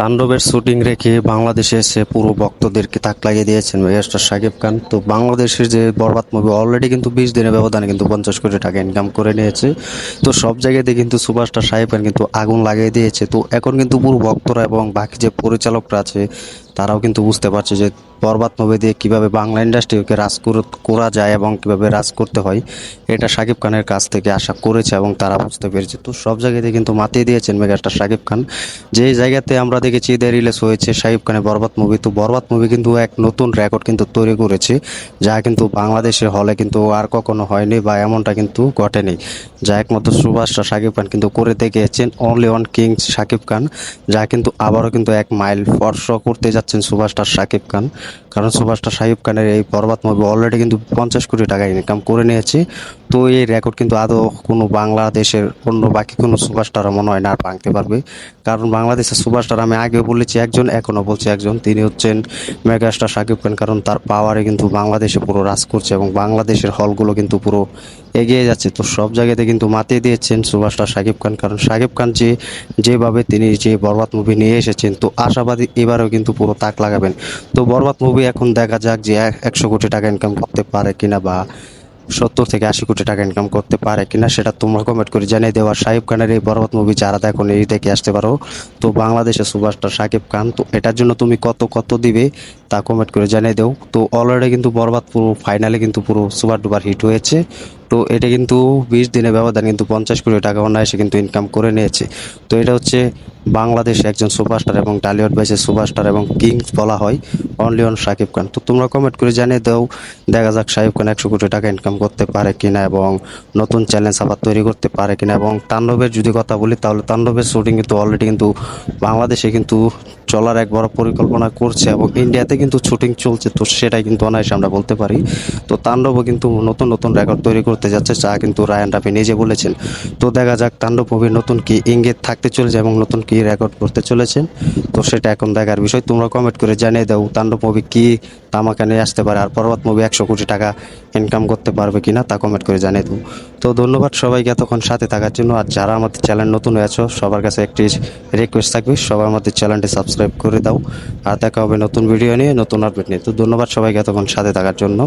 তাণ্ডবের শুটিং রেখে বাংলাদেশে এসে পুরো ভক্তদেরকে তাক লাগিয়ে দিয়েছেন মেগাস্টার সাকিব খান। তো বাংলাদেশের যে বরবাদ মুভি অলরেডি কিন্তু বিশ দিনের ব্যবধানে কিন্তু পঞ্চাশ কোটি টাকা ইনকাম করে নিয়েছে। তো সব জায়গাতে কিন্তু সুপারস্টার সাহেব খান কিন্তু আগুন লাগিয়ে দিয়েছে। তো এখন কিন্তু পুরো ভক্তরা এবং বাকি যে পরিচালকরা আছে তারাও কিন্তু বুঝতে পারছে যে বরবাদ মুভি দিয়ে কীভাবে বাংলা ইন্ডাস্ট্রিকে রাজ কর- যায় এবং কীভাবে রাজ করতে হয়, এটা শাকিব খানের কাছ থেকে আশা করেছে এবং তারা বুঝতে পেরেছে। তো সব জায়গাতে কিন্তু মাতিয়ে দিয়েছেন মেগাস্টার শাকিব খান। যে জায়গাতে আমরা দেখেছি ঈদে রিলিজ হয়েছে শাকিব খানের বরবাদ মুভি। তো বরবাদ মুভি কিন্তু এক নতুন রেকর্ড কিন্তু তৈরি করেছে, যা কিন্তু বাংলাদেশের হলে কিন্তু আর কখনো হয়নি বা এমনটা কিন্তু ঘটেনি। যা একমাত্র সুভাষটা শাকিব খান কিন্তু করে দেখিয়েছেন only on kings Shakib Khan, যা কিন্তু আবারও কিন্তু এক মাইল স্পর্শ করতে যাচ্ছেন সুভাষটার শাকিব খান। কারণ সুভাষটা শাকিব খানের এই পর্বত মুভি অলরেডি কিন্তু পঞ্চাশ কোটি টাকা ইনকাম করে নিয়েছে। তো এই রেকর্ড কিন্তু আদৌ কোনো বাংলাদেশের অন্য বাকি কোনো সুপারস্টার মনে হয় না, আর ভাঙতে পারবে। কারণ বাংলাদেশের সুপারস্টার আমি আগেও বলেছি, একজন এখনও বলছি একজন। তিনি হচ্ছেন মেগাস্টার শাকিব খান, কারণ তার পাওয়ারে কিন্তু বাংলাদেশে পুরো রাজ করছে এবং বাংলাদেশের হলগুলো কিন্তু পুরো এগিয়ে যাচ্ছে। তো সব জায়গাতে কিন্তু মাতিয়ে দিয়েছেন সুপারস্টার শাকিব খান, কারণ শাকিব খান যে, যেভাবে তিনি যে বরবাদ মুভি নিয়ে এসেছেন, তো আশাবাদী এবারেও কিন্তু পুরো তাক লাগাবেন। তো বরবাদ মুভি এখন দেখা যাক যে এক- একশো কোটি টাকা ইনকাম করতে পারে কিনা বা সত্তর থেকে আশি কোটি টাকা ইনকাম করতে পারে কিনা সেটা তোমরা কমেন্ট করে জানিয়ে দেওয়া। সাহেব খানের এই বরবাদ মুভি যারা দেখো, এই দেখে আসতে পারো। তো বাংলাদেশের সুপারস্টার শাকিব খান, তো এটার জন্য তুমি কত কত দিবে তা কমেন্ট করে জানিয়ে দেও। তো অলরেডি কিন্তু বরবাদ পুরো ফাইনালে কিন্তু পুরো সুপার ডুপার হিট হয়েছে। তো এটা কিন্তু বিশ দিনের ব্যবধান কিন্তু পঞ্চাশ কোটি টাকা অনায়াসে কিন্তু ইনকাম করে নিয়েছে। তো এটা হচ্ছে বাংলাদেশে একজন সুপারস্টার এবং টালিউড বাইসের সুপারস্টার এবং কিংস বলা হয় অনলি অন শাকিব খান। তো তোমরা কমেন্ট করে জানিয়ে দাও, দেখা যাক শাকিব খান একশো কোটি টাকা ইনকাম করতে পারে কিনা এবং নতুন চ্যালেঞ্জ আবার তৈরি করতে পারে কিনা এবং তাণ্ডবের যদি কথা বলি, তাহলে তাণ্ডবের শুটিং কিন্তু অলরেডি কিন্তু বাংলাদেশে কিন্তু চলার এক বড় পরিকল্পনা করছে এবং ইন্ডিয়াতে কিন্তু শুটিং চলছে, তো সেটাই কিন্তু অনায়াসে আমরা বলতে পারি। তো তাণ্ডবও কিন্তু নতুন নতুন রেকর্ড তৈরি করতে যাচ্ছে, যা কিন্তু রায়ান রাফি নিজে বলেছেন। তো দেখা যাক তাণ্ডব মুভির নতুন কি ইঙ্গিত থাকতে চলেছে এবং নতুন কি রেকর্ড করতে চলেছেন তো সেটা এখন দেখার বিষয়, তোমরা কমেন্ট করে জানিয়ে দাও, তাণ্ডব মুভি কি, তামাকা নিয়ে আসতে পারে আর পর্বত মুভি একশো কোটি টাকা ইনকাম করতে পারবে কি না তা কমেন্ট করে জানিয়ে দেবো। তো ধন্যবাদ সবাইকে এতক্ষণ সাথে থাকার জন্য। আর যারা আমাদের চ্যানেল নতুন হয়েছো সবার কাছে একটি রিকোয়েস্ট থাকবে, সবাই আমাদের চ্যানেলটি সাবস্ক্রাইব করে দাও। আর দেখা হবে নতুন ভিডিও নিয়ে, নতুন আপডেট নিয়ে। তো ধন্যবাদ সবাইকে এতক্ষণ সাথে থাকার জন্য।